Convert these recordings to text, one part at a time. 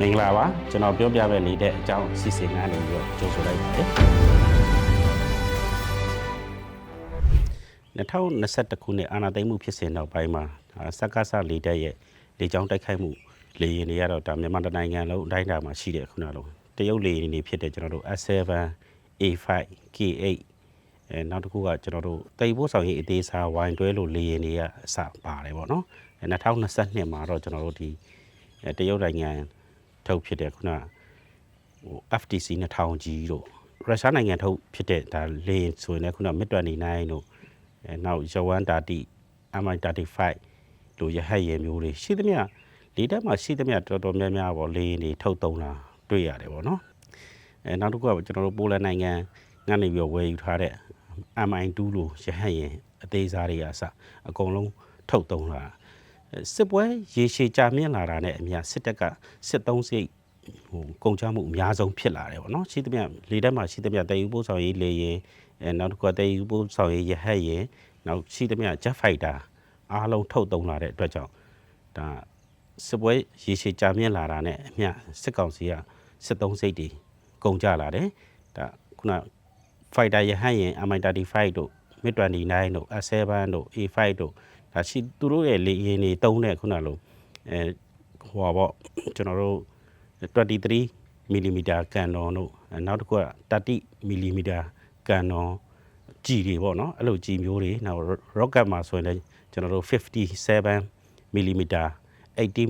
မင်္ဂလာပါကျွန်တော်ပြောပြပဲနေတဲ့အကြောင်းစီစဉ်ကနေပြီးတော့ကြိုဆိုလိုက်ပါတယ်2021ခုနှစ်အာဏာသိမ်းမှုဖြစ်စဉ်နောက်ပိုင်းမှာအာစက္ကစလေတက်ရဲ့လေကြောင်းတိုက်ခိုက်မှုလေယာဉ်တွေကတော့ဒါမြန်မာတိုင်းနိုင်ငံလုံးအတိုင်းအတာမှာရှိတဲ့ခုနလုံးတရုတ်လေယာဉ်တွေဖြစ်တဲ့ကျွန်တော်တို့ S7 A5 K8 အဲနောက်တစ်ခုကကျွန်တော်တို့တိတ်ဖို့ဆောင်ရေးအသေးစားဝိုင်းတွဲလို့လေယာဉ်တွေကအစပါတယ်ပေါ့နော်အဲ2022မှာတော့ကျွန်တော်တို့ဒီအဲတရုတ်နိုင်ငံ ထုတ်ဖြစ်တဲ့ခုနဟို FTC 2000ကြီးတို့ရုရှားနိုင်ငံထုတ်ဖြစ်တဲ့ဒါလေယာဉ်ဆိုရင်လည်းခုန MiG-29 တို့အဲနောက် Yawan 30 Mi-35 လို့ရဟတ်ယာဉ်မျိုးတွေရှိသမျှလေတက်မှာရှိသမျှတော်တော်များများပေါ့လေယာဉ်တွေထုတ်သုံးတာတွေ့ရတယ်ပေါ့နော်အဲနောက်တစ်ခုကကျွန်တော်တို့ပိုလန်နိုင်ငံကနေပြီးတော့ဝယ်ယူထားတဲ့ MI2 လို့ရဟတ်ယာဉ်အသေးစားတွေအစအကုန်လုံးထုတ်သုံးလာအဲ စစ်ပွဲရေရှည်ကြာမြင့်လာတာနဲ့အမျှစစ်တပ်ကစစ်သုံးစိတ်ဟိုကုန်ချမှုအများဆုံးဖြစ်လာတယ်ပေါ့နော်ရှိသမျှလေတက်မှာရှိသမျှတည်ယူပို့ဆောင်ရေးလေယာဉ်အဲနောက်တစ်ခုကတည်ယူပို့ဆောင်ရေးရဟတ်ယာဉ်နောက်ရှိသမျှ jet fighter အားလုံးထုတ်သုံးလာတဲ့အတွက်ကြောင့်ဒါစစ်ပွဲရေရှည်ကြာမြင့်လာတာနဲ့အမျှစစ်ကောင်စီကစစ်သုံးစိတ်တွေကုန်ကြလာတယ်ဒါခုန fighter ရဟတ်ယာဉ် Mi35 တို့ MiG-29 တို့ S7 တို့ A5 တို့ ဒါရှိသူတို့ရဲ့လေယာဉ်တွေတုံးတဲ့ခုနလိုအဲဟိုပါပေါ့ကျွန်တော်တို့23 mm ကန်နွန်တို့အဲနောက်တစ်ခုက30 mm ကန်နွန်ကြည်တွေပေါ့နော်အဲ့လိုကြည်မျိုးတွေနောက် rocket မှာဆိုရင်လည်းကျွန်တော်တို့57 mm 80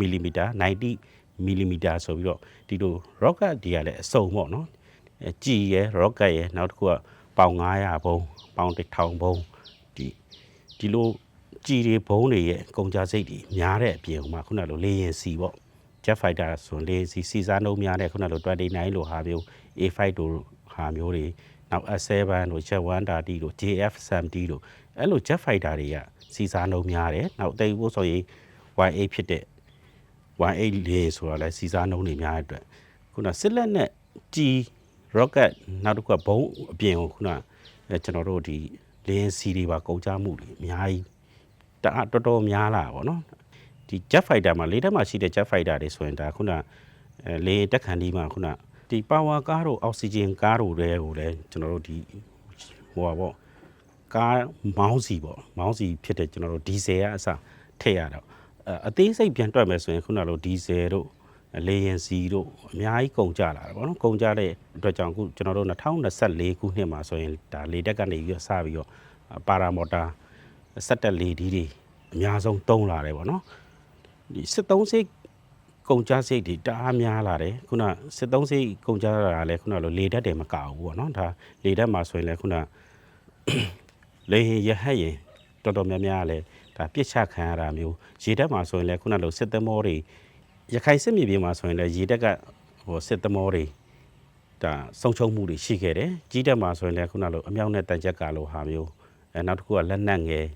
mm 90 mm ဆိုပြီးတော့ဒီလို rocket တွေကလည်းအစုံပေါ့နော်အဲကြည်ရယ် rocket ရယ်နောက်တစ်ခုကပေါင်900ဘုံပေါင်1000ဘုံဒီ ဒီလိုကြည်တွေဘုံတွေရဲ့ကုန်ကြစိတ်တွေများတဲ့အပြင်ဟိုမှာခုနလိုလေရင်စီပေါ့ jet fighter ဆိုရင်လေစီစီစားနှုံးများတဲ့ခုနလို29လိုဟာမျိုး A5 တို့ဟာမျိုးတွေနောက် S7 တို့ Jet 130တို့ JF70 တို့အဲ့လို jet fighter တွေကစီစားနှုံးများတယ်နောက်တိတ်ဖို့ဆိုရင် Y8 ဖြစ်တဲ့ Y8 လေဆိုတာလဲစီစားနှုံးတွေများတဲ့အတွက်ခုနစစ်လက်နဲ့ကြည် rocket နောက်တစ်ခုကဘုံအပြင်ကိုခုနအဲကျွန်တော်တို့ဒီ လင်းစီတွေပါကုန်ကြမှုတွေအများကြီးတအားတော်တော်များလာပါတော့ဒီ jet fighter မှာလေးတက်မှာရှိတဲ့ jet fighter တွေဆိုရင်ဒါခုနအဲလေတက်ခန်ဒီမှာခုနဒီ power ကားတို့ oxygen ကားတို့တွေကိုလည်းကျွန်တော်တို့ဒီဟိုပါပေါ့ကားမောင်းစီပေါ့မောင်းစီဖြစ်တဲ့ကျွန်တော်တို့ဒီဇယ်ကအစထည့်ရတော့အဲအသေးစိတ်ပြန်တွက်မယ်ဆိုရင်ခုနလိုဒီဇယ်တို့ လေရင်စီတို့အများကြီးကုန်ကြလာတယ်ဗောနော်ကုန်ကြတဲ့အတွက်ကြောင့်အခုကျွန်တော်တို့2024ခုနှစ်မှာဆိုရင်ဒါလေတက်ကနေပြီးတော့စပြီးတော့ပါရာမော်တာစက်တက်လေဒီတွေအများဆုံးတုံးလာတယ်ဗောနော်ဒီစစ်သုံးစိတ်ကုန်ကြစိတ်တွေတအားများလာတယ်ခုနစစ်သုံးစိတ်ကုန်ကြတာလည်းခုနလိုလေတက်တယ်မကဘူးဗောနော်ဒါလေတက်မှာဆိုရင်လည်းခုနလေရင်ရဟတ်ရင်တော်တော်များများလည်းဒါပြစ်ချခံရတာမျိုးရေတက်မှာဆိုရင်လည်းခုနလိုစစ်သမောတွေ ရခိုင်စစ်မြေပြင်မှာဆိုရင်လည်းရေတက်ကဟိုစစ်သမောတွေဒါဆုံချုံမှုတွေရှိခဲ့တယ်ကြီးတက်မှာဆိုရင်လည်းခုနလိုအမြောက်နဲ့တန်ချက်ကလိုဟာမျိုးအဲနောက်တစ်ခုကလက်နက်ငယ်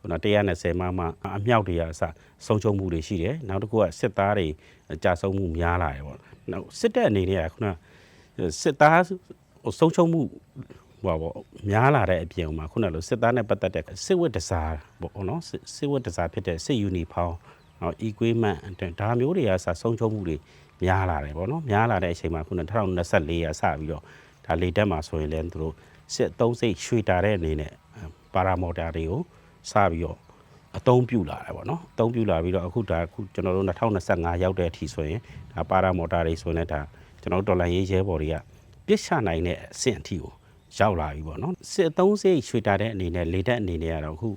ခုန120မမအမြောက်တွေကအစဆုံချုံမှုတွေရှိတယ်နောက်တစ်ခုကစစ်သားတွေကြာဆုံးမှုများလာတယ်ပေါ့နောက်စစ်တပ်အနေနဲ့ကခုနစစ်သားဟိုဆုံချုံမှုဟိုပေါ့များလာတဲ့အပြင်မှာခုနလိုစစ်သားနဲ့ပတ်သက်တဲ့စစ်ဝတ်တစားပေါ့နော်စစ်စစ်ဝတ်တစားဖြစ်တဲ့စစ်ယူနီဖောင်း နော် equipment ဒါမျိုးတွေကစဆုံးချုံမှုတွေများလာတယ်ဗောနော်များလာတဲ့အချိန်မှာခုန2024ရာစပြီးတော့ဒါလေတက်မှာဆိုရင်လည်းသူတို့စစ်သုံးစိတ်ရွှေတာတဲ့အနေနဲ့ပါရာမော်တာတွေကိုစပြီးတော့အသုံးပြုလာတယ်ဗောနော်အသုံးပြုလာပြီးတော့အခုဒါအခုကျွန်တော်တို့2025ရောက်တဲ့အထိဆိုရင်ဒါပါရာမော်တာတွေဆိုရင်လည်းဒါကျွန်တော်တို့ဒေါ်လာရေးရဲဘော်တွေကပြစ်ချနိုင်တဲ့အဆင့်အထိကိုရောက်လာပြီဗောနော်စစ်အသုံးစိတ်ရွှေတာတဲ့အနေနဲ့လေတက်အနေနဲ့ကတော့အခု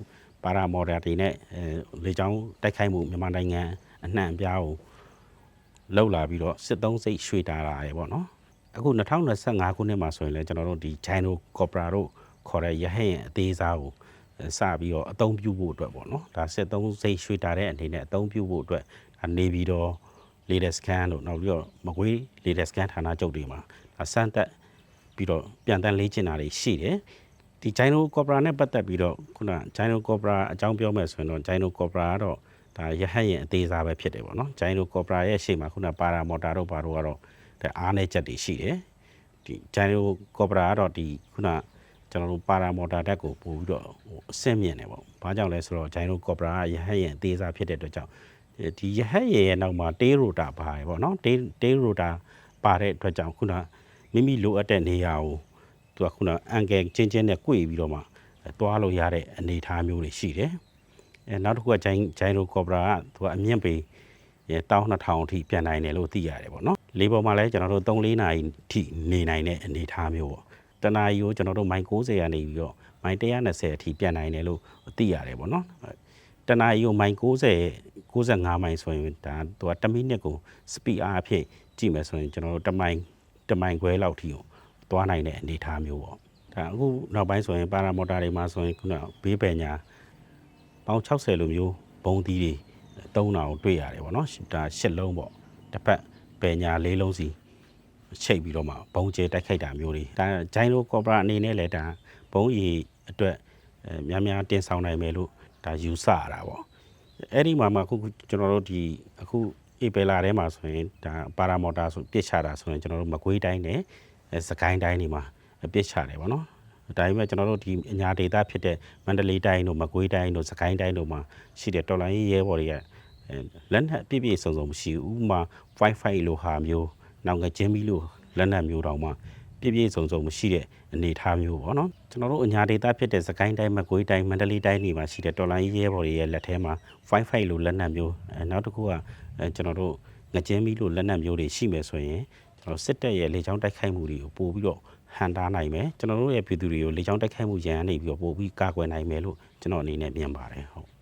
ပါရာမော်ဒယ်တွေနဲ့အဲလေချောင်းတိုက်ခိုက်မှုမြန်မာနိုင်ငံအနှံ့အပြားကိုလှုပ်လာပြီးတော့စစ်သုံးစိတ်ရွှေတာလာရယ်ပေါ့နော်အခု2025ခုနှစ်မှာဆိုရင်လည်းကျွန်တော်တို့ဒီ Chino Copra တို့ခေါ်တဲ့ရဟတ်ယာဉ်အသေးစားကိုအဲစပြီးတော့အသုံးပြုဖို့အတွက်ပေါ့နော်ဒါစစ်သုံးစိတ်ရွှေတာတဲ့အနေနဲ့အသုံးပြုဖို့အတွက်ဒါနေပြီးတော့ latest scan တို့နောက်ပြီးတော့မကွေး latest scan ဌာနချုပ်တွေမှာဒါစမ်းသက်ပြီးတော့ပြန်တန်းလေ့ကျင့်တာတွေရှိတယ် ဒီ Gyno Cobra နဲ့ပတ်သက်ပြီးတော့ခုန Gyno Cobra အကြောင်းပြောမယ်ဆိုရင်တော့ Gyno Cobra ကတော့ဒါရဟတ်ရင်အသေးစားပဲဖြစ်တယ်ပေါ့နော် Gyno Cobra ရဲ့ရှေ့မှာခုနပါရာမော်တာတို့ဘာတို့ကတော့ဒါအားနဲ့ချက်တွေရှိတယ်ဒီ Gyno Cobra ကတော့ဒီခုနကျွန်တော်တို့ပါရာမော်တာတက်ကိုပို့ပြီးတော့ဟိုအဆင့်မြင့်တယ်ပေါ့ဘာကြောင့်လဲဆိုတော့ Gyno Cobra ကရဟတ်ရင်အသေးစားဖြစ်တဲ့အတွက်ကြောင့်ဒီရဟတ်ရည်ရဲ့နောက်မှာတေးရိုတာပါတယ်ပေါ့နော်တေးတေးရိုတာပါတဲ့အတွက်ကြောင့်ခုနမိမိလိုအပ်တဲ့နေရာကို သူကခုနအန်ကယ်ချင်းချင်းနဲ့꿰ပြီးတော့မှသွားလို့ရတဲ့အနေအထားမျိုးတွေရှိတယ်အဲနောက်တစ်ခုကဂျိုင်းဂျိုင်းရိုကော်ပရာကသူကအမြင့်ပေ12000အထိပြန်နိုင်တယ်လို့သိရတယ်ပေါ့နော်လေးပေါ်မှာလည်းကျွန်တော်တို့3-4နာရီအထိနေနိုင်တဲ့အနေအထားမျိုးပေါ့တနာရီကိုကျွန်တော်တို့မိုင်90ကနေပြီးတော့မိုင်120အထိပြန်နိုင်တယ်လို့သိရတယ်ပေါ့နော်တနာရီကိုမိုင်90 65မိုင်ဆိုရင်ဒါသူက1မိနစ်ကို speed အားအဖြစ်ကြည့်မယ်ဆိုရင်ကျွန်တော်တို့1မိုင်1မိုင်ခွဲလောက်ထိကို သွားနိုင်တဲ့အနေအထားမျိုးပေါ့ဒါအခုနောက်ပိုင်းဆိုရင်ပါရာမော်တာတွေမှာဆိုရင်ခုနဘေးပယ်ညာပေါင်း60လိုမျိုးဘုံသီးတွေတုံးတာကိုတွေ့ရတယ်ပေါ့နော်ဒါရှစ်လုံးပေါ့တစ်ဖက်ပယ်ညာလေးလုံးစီချိတ်ပြီးတော့မှဘုံကျဲတိုက်ခိုက်တာမျိုးတွေဒါဂျိုင်းလိုကော်ပိုရာအနေနဲ့လည်းဒါဘုံရီအတွက်အဲများများတင်ဆောင်နိုင်မယ်လို့ဒါယူဆရတာပေါ့အဲ့ဒီမှာမှအခုကျွန်တော်တို့ဒီအခုဧပြီလထဲမှာဆိုရင်ဒါပါရာမော်တာဆိုပြစ်ချတာဆိုရင်ကျွန်တော်တို့မကွေးတိုင်းနဲ့အဲ စကိုင်းတိုင်းတွေမှာပြစ်ချတယ်ဗောနော်ဒါပေမဲ့ကျွန်တော်တို့ဒီအညာဒေတာဖြစ်တဲ့မန္တလေးတိုင်းတို့မကွေးတိုင်းတို့စကိုင်းတိုင်းတို့မှာရှိတဲ့တော်လိုင်းရေးရဲဘော်တွေကအဲလက်နက်ပြည့်ပြည့်စုံစုံမရှိဘူးဥပမာ Wi-Fi လိုဟာမျိုးနောက်ငချင်းမီလိုလက်နက်မျိုးတောင်မှပြည့်ပြည့်စုံစုံမရှိတဲ့အနေအထားမျိုးပေါ့နော်ကျွန်တော်တို့အညာဒေတာဖြစ်တဲ့စကိုင်းတိုင်းမကွေးတိုင်းမန္တလေးတိုင်းတွေမှာရှိတဲ့တော်လိုင်းရေးရဲဘော်တွေရဲ့လက်ထဲမှာ Wi-Fi လိုလက်နက်မျိုးအဲနောက်တစ်ခုကအဲကျွန်တော်တို့ငချင်းမီလိုလက်နက်မျိုးတွေရှိမယ်ဆိုရင် ကျွန်တော်စစ်တပ်ရဲ့လေကြောင်းတိုက်ခိုက်မှုတွေကိုပို့ပြီးတော့ဟန်တားနိုင်မယ်ကျွန်တော်တို့ရဲ့ပြည်သူတွေကိုလေကြောင်းတိုက်ခိုက်မှုရန်ကနေပြီးတော့ပို့ပြီးကာကွယ်နိုင်မယ်လို့ကျွန်တော်အနေနဲ့မြင်ပါတယ်ဟုတ်